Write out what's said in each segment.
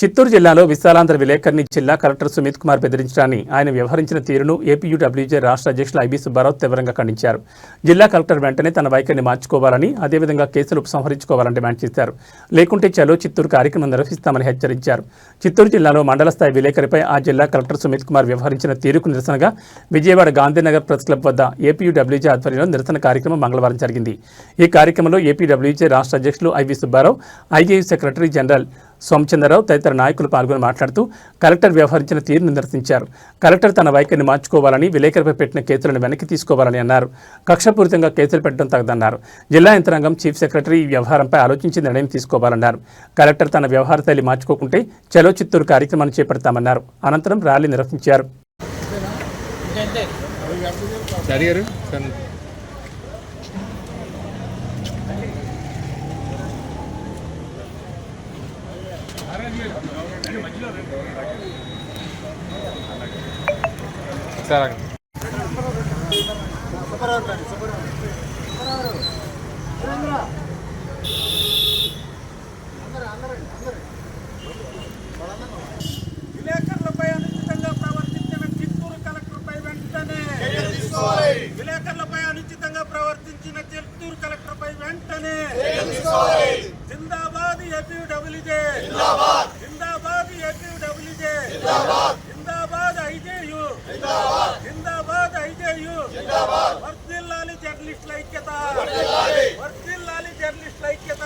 చిత్తూరు జిల్లాలో విశాలాంధ్ర విలేకరిని జిల్లా కలెక్టర్ సుమిత్ కుమార్ బెదిరించడాన్ని ఆయన వ్యవహరించిన తీరును ఏపీయూడబ్ల్యూజే రాష్ట్ర అధ్యక్షులు ఐబీ సుబ్బారావు తీవ్రంగా ఖండించారు. జిల్లా కలెక్టర్ వెంటనే తన వైఖరిని మార్చుకోవాలని అదేవిధంగా కేసులు ఉపసంహరించుకోవాలని డిమాండ్ చేశారు. లేకుంటే చలో చిత్తూరు కార్యక్రమం నిర్వహిస్తామని హెచ్చరించారు. చిత్తూరు జిల్లాలో మండల స్థాయి విలేకరిపై ఆ జిల్లా కలెక్టర్ సుమిత్ కుమార్ వ్యవహరించిన తీరుకు నిరసనగా విజయవాడ గాంధీనగర్ ప్రెస్ క్లబ్ వద్ద ఏపీయూడబ్ల్యూజే ఆధ్వర్యంలో నిరసన కార్యక్రమం మంగళవారం జరిగింది. ఈ కార్యక్రమంలో ఏపీడబ్ల్యూజే రాష్ట్ర అధ్యక్షులు IV Subbarao IJU secretary general Somachandrarao తదితర నాయకులు పాల్గొని మాట్లాడుతూ కలెక్టర్ వ్యవహరించిన తీరును నిరసించారు. కలెక్టర్ తన వైఖరిని మార్చుకోవాలని విలేకరిపై పెట్టిన కేసులను వెనక్కి తీసుకోవాలని అన్నారు. కక్షపూరితంగా కేసులు పెట్టడం తగదన్నారు. జిల్లా యంత్రాంగం చీఫ్ సెక్రటరీ ఈ వ్యవహారంపై ఆలోచించి నిర్ణయం తీసుకోవాలన్నారు. కలెక్టర్ తన వ్యవహార శైలి మార్చుకోకుంటే చలో చిత్తూరు కార్యక్రమాన్ని చేపడతామన్నారు. అనంతరం ర్యాలీ నిర్వహించారు. సార్ విలేకరులపై అనుచితంగా ప్రవర్తించిన చిత్తూరు కలెక్టర్పై వెంటనే విలేకరులపై అనుచితంగా ప్రవర్తించిన చిత్తూరు కలెక్టర్పై వెంటనే జిందాబాద్ ఏపీడబ్ల్యూజే జిందాబాద్ ఏపీడబ్ల్యూజే జిందాబాద్ ఐజేయు జిందాబాద్ ఐజేయు వర్ధిల్లాలి జర్నలిస్టుల ఐక్యత వర్ధిల్లాలి జర్నలిస్టుల ఐక్యత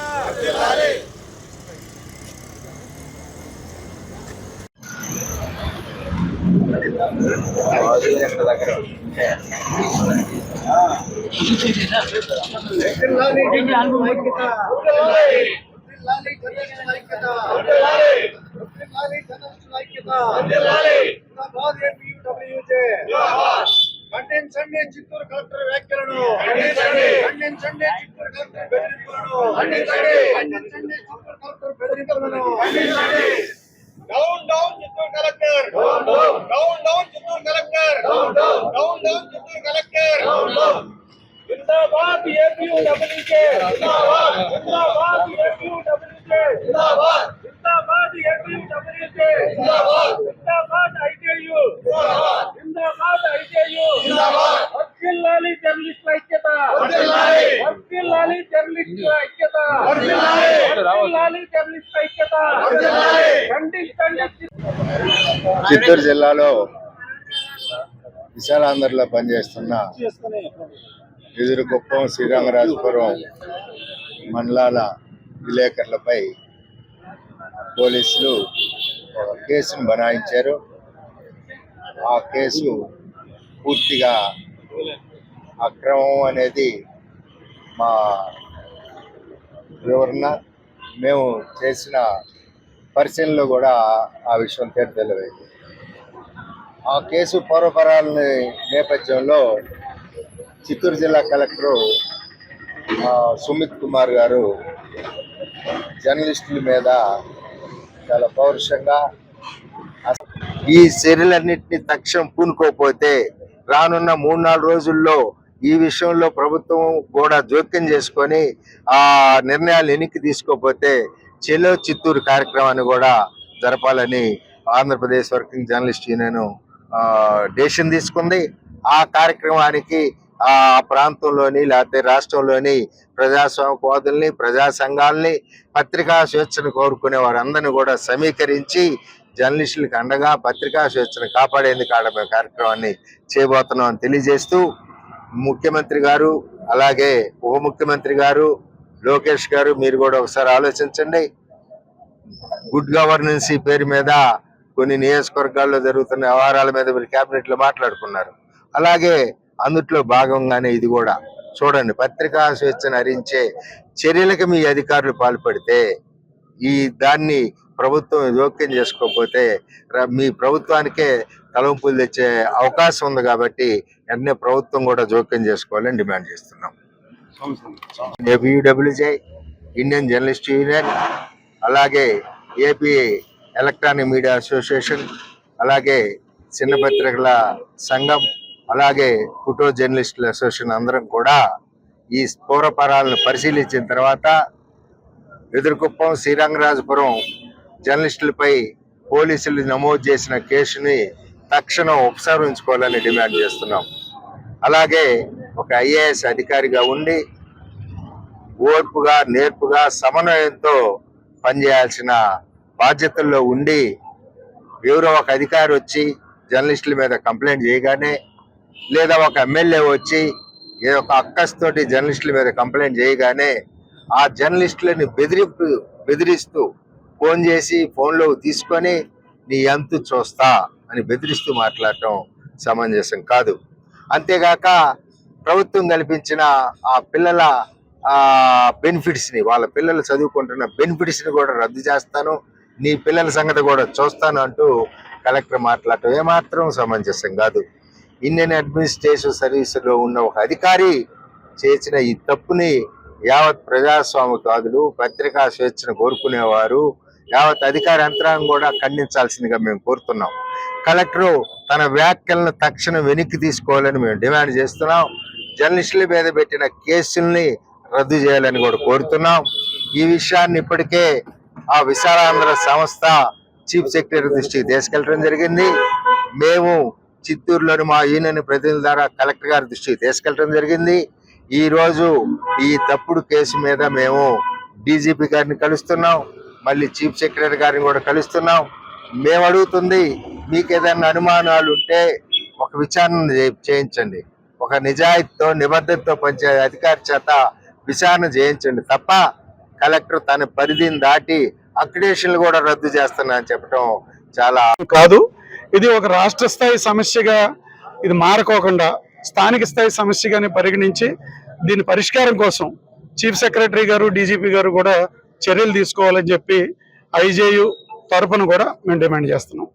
ఖండించండి చిత్తూరు కలెక్టర్ వ్యాఖ్యలను ఖండించండి చిత్తూరు కలెక్టర్ బెదిరింపులను ఖండించండి ఖండించండి చిత్తూరు కలెక్టర్ బెదిరింపులను ఖండించండి down down Chittoor collector down down Chittoor collector down down Chittoor collector జిందాబాద్ ఏపీ డబ్ల్యూకే జిందాబాద్ జిందాబాద్ ఏపీయూడబ్ల్యూకే జిందాబాద్ జిందాబాద్ ఏపీయూడబ్ల్యూకే జిందాబాద్. జిందాబాద్ ఐజేయు. జిందాబాద్. జిందాబాద్ ఐజేయు. జిందాబాద్. వర్ధిల్లాలి జర్నలిస్టుల ఐక్యత. వర్ధిల్లాలి వర్ధిల్లాలి జర్నలిస్టుల ఐక్యత. వర్ధిల్లాలి వర్ధిల్లాలి జర్నలిస్టుల ఐక్యత. వర్ధిల్లాలి ఖండించండి చిత్తూరు జిల్లాలో విశాలాంధ్రలో పనిచేస్తున్న ఎదురుకుప్పం శ్రీరంగరాజపురం మండలాల విలేకరులపై పోలీసులు ఒక కేసును బనాయించారు. ఆ కేసు పూర్తిగా అక్రమం అనేది మా వివరణ. మేము చేసిన పరిశీలనలో కూడా ఆ విషయం తెలియదు ఆ కేసు పూర్వపరాల నేపథ్యంలో చిత్తూరు జిల్లా కలెక్టరు సుమిత్ కుమార్ గారు జర్నలిస్టుల మీద చాలా పౌరుషంగా ఈ చర్యలన్నింటినీ తక్షణం పూనుకోకపోతే రానున్న మూడు నాలుగు రోజుల్లో ఈ విషయంలో ప్రభుత్వం కూడా జోక్యం చేసుకొని ఆ నిర్ణయాలు వెనక్కి తీసుకోకపోతే చెలో చిత్తూరు కార్యక్రమాన్ని కూడా జరపాలని ఆంధ్రప్రదేశ్ వర్కింగ్ జర్నలిస్ట్ యూనియన్ డేషన్ డెసిషన్ తీసుకుంది. ఆ కార్యక్రమానికి ఆ ప్రాంతంలోని లేకపోతే రాష్ట్రంలోని ప్రజాస్వామికవాదుల్ని ప్రజా సంఘాలని పత్రికా స్వేచ్ఛను కోరుకునే వారందరినీ కూడా సమీకరించి జర్నలిస్టులకు అండగా పత్రికా స్వేచ్ఛను కాపాడేందుకు ఆడ కార్యక్రమాన్ని చేయబోతున్నామని తెలియజేస్తూ ముఖ్యమంత్రి గారు అలాగే ఉప ముఖ్యమంత్రి గారు లోకేష్ గారు మీరు కూడా ఒకసారి ఆలోచించండి. గుడ్ గవర్నెన్స్ పేరు మీద కొన్ని నియోజకవర్గాల్లో జరుగుతున్న వ్యవహారాల మీద మీరు క్యాబినెట్లో మాట్లాడుకున్నారు. అలాగే అందుట్లో భాగంగానే ఇది కూడా. చూడండి పత్రికా స్వేచ్ఛను హరించే చర్యలకు మీ అధికారులు పాల్పడితే ఈ దాన్ని ప్రభుత్వం జోక్యం చేసుకోకపోతే మీ ప్రభుత్వానికే తలంపులు తెచ్చే అవకాశం ఉంది కాబట్టి వెంటనే ప్రభుత్వం కూడా జోక్యం చేసుకోవాలని డిమాండ్ చేస్తున్నాం. ఏపీడబ్ల్యూజే ఇండియన్ జర్నలిస్ట్ యూనియన్ అలాగే ఏపీ ఎలక్ట్రానిక్ మీడియా అసోసియేషన్ అలాగే చిన్న పత్రికల సంఘం అలాగే ఫోటో జర్నలిస్టుల అసోసియేషన్ అందరం కూడా ఈ పౌరపరాలను పరిశీలించిన తర్వాత ఎదురుకుప్పం శ్రీరంగరాజపురం జర్నలిస్టులపై పోలీసులు నమోదు చేసిన కేసుని తక్షణం ఉపసంహరించుకోవాలని డిమాండ్ చేస్తున్నాం. అలాగే ఒక ఐఏఎస్ అధికారిగా ఉండి ఓర్పుగా నేర్పుగా సమన్వయంతో పనిచేయాల్సిన బాధ్యతల్లో ఉండి ఎవరో ఒక అధికారి వచ్చి జర్నలిస్టుల మీద కంప్లైంట్ చేయగానే లేదా ఒక ఎమ్మెల్యే వచ్చి ఏదో ఒక అక్కస్తోటి జర్నలిస్టుల మీద కంప్లైంట్ చేయగానే ఆ జర్నలిస్టులని బెదిరింపు బెదిరిస్తూ ఫోన్ చేసి ఫోన్లో తీసుకొని నీ ఎంత చూస్తా అని బెదిరిస్తూ మాట్లాడటం సమంజసం కాదు. అంతేగాక ప్రభుత్వం కల్పించిన ఆ పిల్లల బెనిఫిట్స్ని వాళ్ళ పిల్లలు చదువుకుంటున్న బెనిఫిట్స్ని కూడా రద్దు చేస్తాను నీ పిల్లల సంగతి కూడా చూస్తాను అంటూ కలెక్టర్ మాట్లాడటం ఏమాత్రం సమంజసం కాదు. ఇండియన్ అడ్మినిస్ట్రేషన్ సర్వీసులో ఉన్న ఒక అధికారి చేసిన ఈ తప్పుని యావత్ ప్రజాస్వామికవాదులు పత్రికా స్వేచ్ఛను కోరుకునేవారు. యావత్ అధికార యంత్రాంగం కూడా ఖండించాల్సిందిగా మేము కోరుతున్నాం. కలెక్టరు తన వ్యాఖ్యలను తక్షణం వెనక్కి తీసుకోవాలని మేము డిమాండ్ చేస్తున్నాం. జర్నలిస్టుల మీద పెట్టిన కేసుల్ని రద్దు చేయాలని కూడా కోరుతున్నాం. ఈ విషయాన్ని ఇప్పటికే ఆ విశాలాంధ్ర సంస్థ చీఫ్ సెక్రటరీ దృష్టికి తీసుకెళ్ళడం జరిగింది. మేము చిత్తూరులోని మా యూనియన్ ప్రతినిధుల ద్వారా కలెక్టర్ గారి దృష్టికి తీసుకెళ్ళడం జరిగింది. ఈ రోజు ఈ తప్పుడు కేసు మీద మేము డీజీపీ గారిని కలుస్తున్నాం. మళ్ళీ చీఫ్ సెక్రటరీ గారిని కూడా కలుస్తున్నాం. మేము అడుగుతుంది మీకు ఏదైనా అనుమానాలు ఉంటే ఒక విచారణ చేయించండి. ఒక నిజాయితీతో నిబద్ధతతో పనిచే అధికారి చేత విచారణ చేయించండి. తప్ప కలెక్టర్ తన పరిధిని దాటి అక్రిడేషన్లు కూడా రద్దు చేస్తున్నా అని చెప్పడం చాలా కాదు. ఇది ఒక రాష్ట్ర స్థాయి సమస్యగా ఇది మారకోకుండా స్థానిక స్థాయి సమస్యగానే పరిగణించి దీని పరిష్కారం కోసం చీఫ్ సెక్రటరీ గారు డీజీపీ గారు కూడా చర్యలు తీసుకోవాలని చెప్పి ఐజేయు తరఫున కూడా మేము డిమాండ్ చేస్తున్నాం.